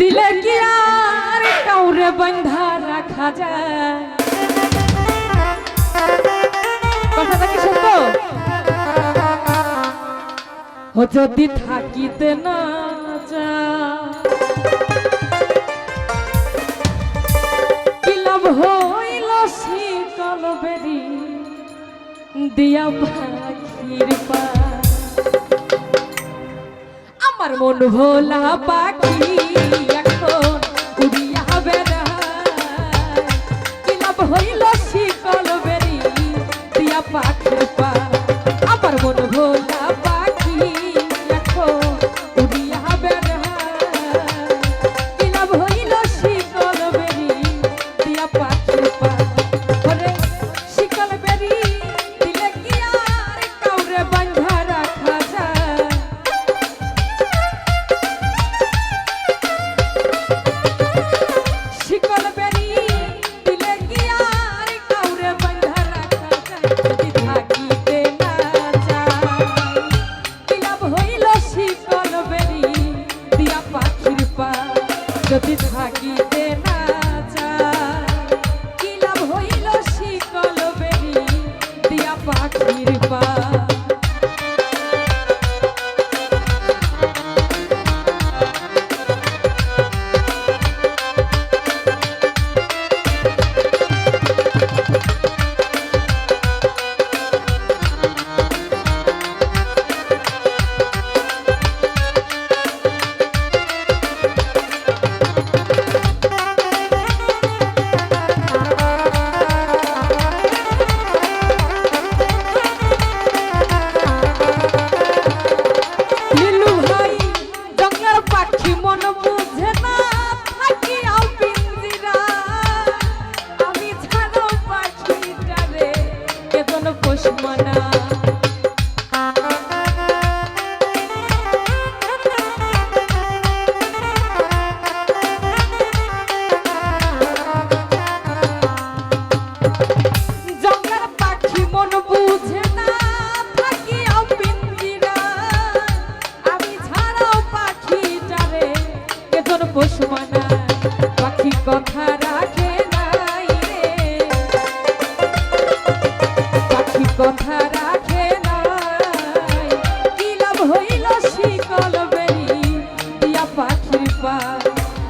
দিলে কি আর কাউরে বন্ধা রাখা যায় কথাটা কি সত্য ও যদি থাকিতে না যা হইল শীতল বেরি দিয়া পাখির পা আমার মন ভোলা পাখি Yeah.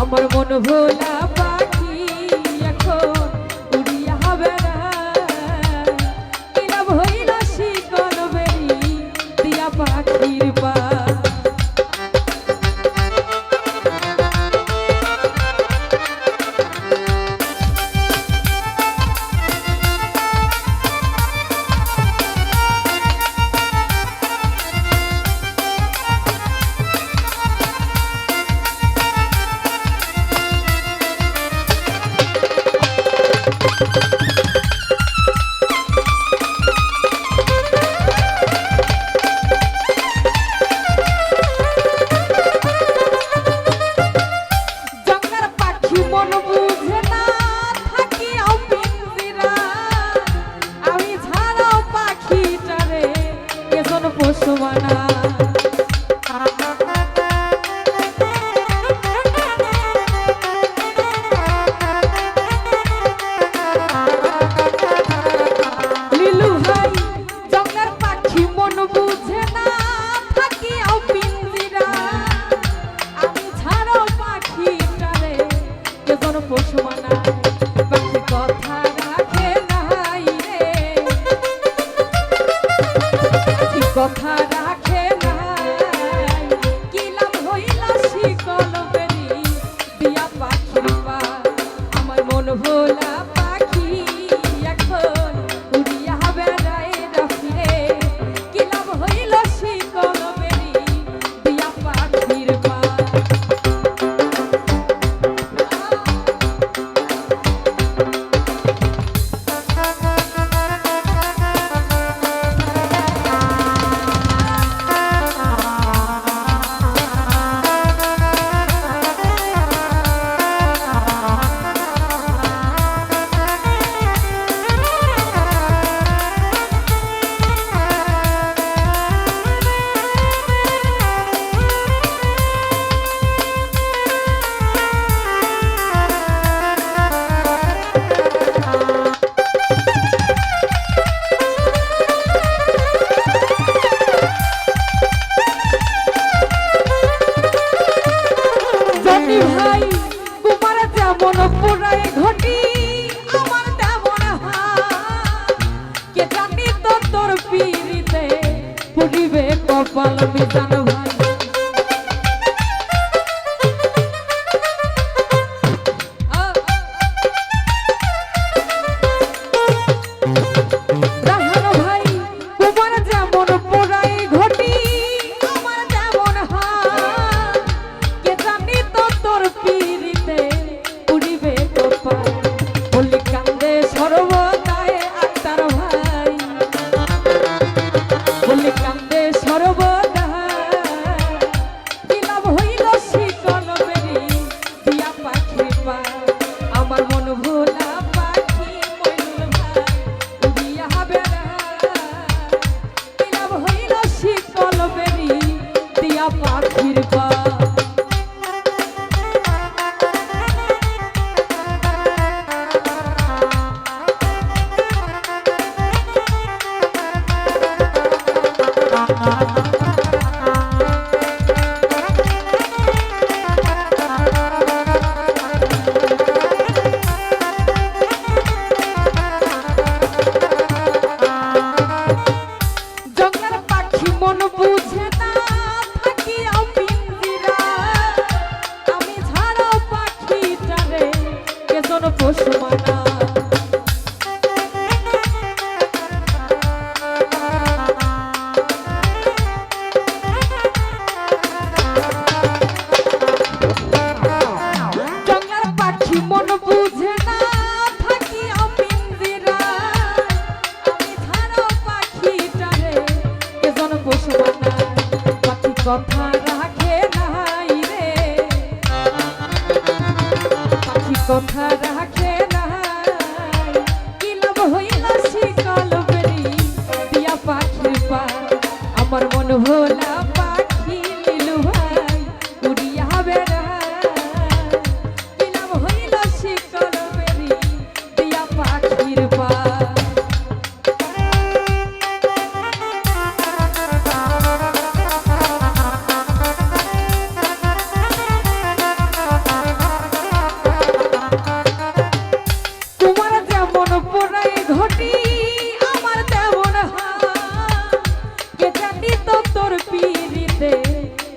আমার মন ভোলা প্রভু Agora eu vou কথা রাখে নাই রে। পাখি কথা রাখে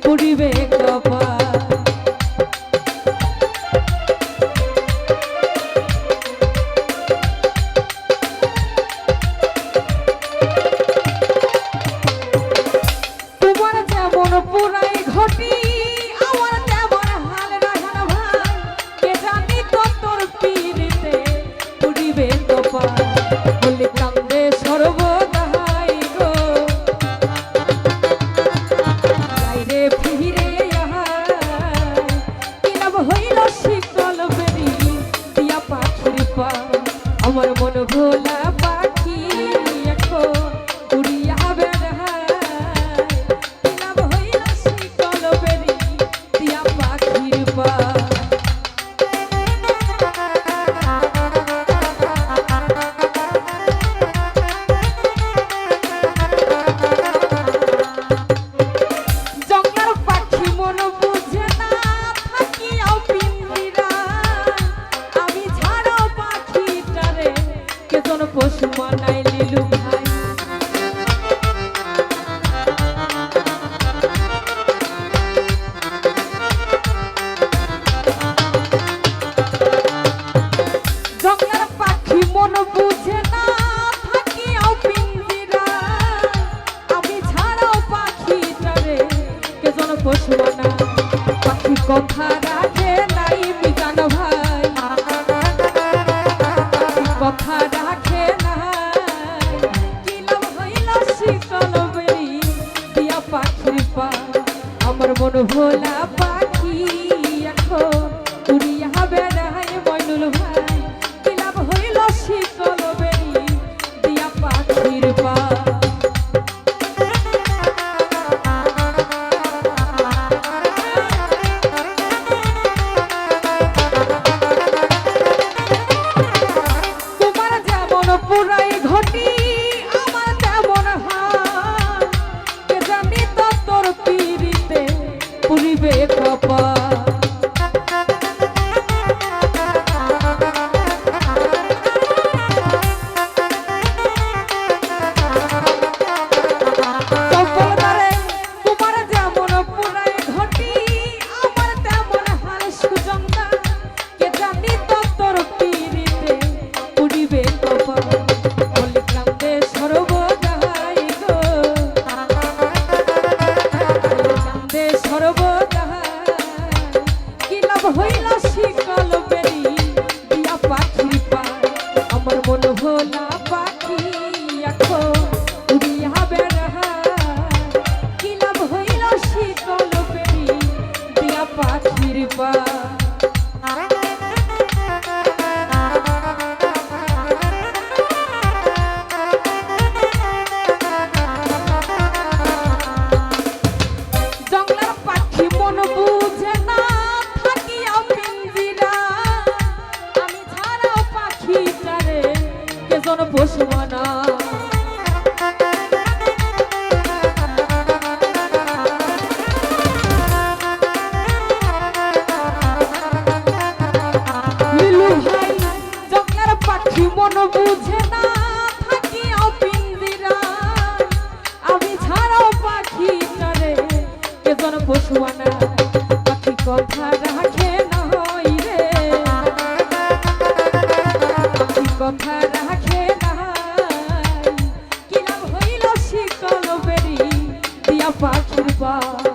পুরিবে কপা বেতন পোষ মানাই লিলু ভাই। জঙ্গলের পাখি মন বুঝে না থাকিও পিঞ্জিরা। আমি ছাড়াও পাখিটারে কেজন পোষ মানা পাখি কথার দিয়া